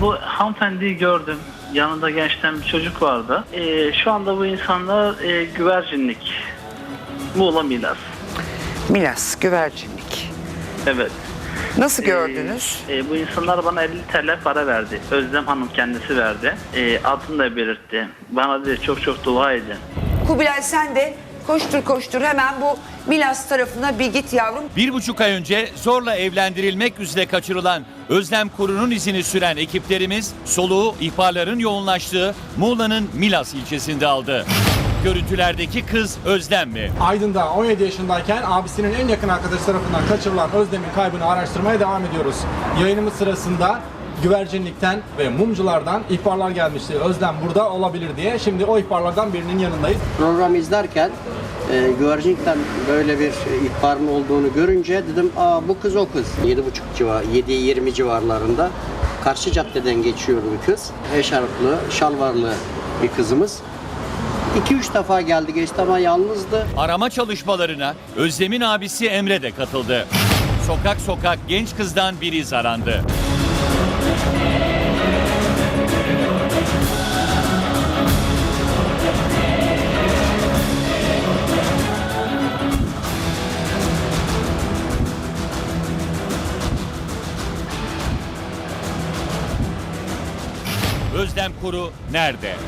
Bu hanımefendiyi gördüm. Yanında gençten bir çocuk vardı. Ee, şu anda bu insanlar e, güvercinlik. Muğla Milas. Milas, güvercinlik. Evet. Nasıl Ee, gördünüz? e, bu insanlar bana 50 TL para verdi. Özlem Hanım kendisi verdi. E, adını da belirtti. Bana dedi çok çok dua edin. Kubilay sen de koştur koştur hemen bu Milas tarafına bir git yavrum. Bir buçuk ay önce zorla evlendirilmek üzere kaçırılan Özlem Kuru'nun izini süren ekiplerimiz soluğu ihbarların yoğunlaştığı Muğla'nın Milas ilçesinde aldı. Görüntülerdeki kız Özlem mi? Aydın'da 17 yaşındayken abisinin en yakın arkadaşı tarafından kaçırılan Özlem'in kaybını araştırmaya devam ediyoruz. Yayınımız sırasında güvercinlikten ve mumculardan ihbarlar gelmişti. Özlem burada olabilir diye. Şimdi o ihbarlardan birinin yanındayız. Programı izlerken e, güvercinlikten böyle bir ihbarın olduğunu görünce dedim aa bu kız o kız. 7.5 civar, 7-20 civarlarında karşı caddeden geçiyor bir kız. Eşarplı, şalvarlı bir kızımız. 2-3 defa geldi geçti ama yalnızdı. Arama çalışmalarına Özlem'in abisi Emre de katıldı. Sokak sokak genç kızdan bir iz Özlem Kuru nerede?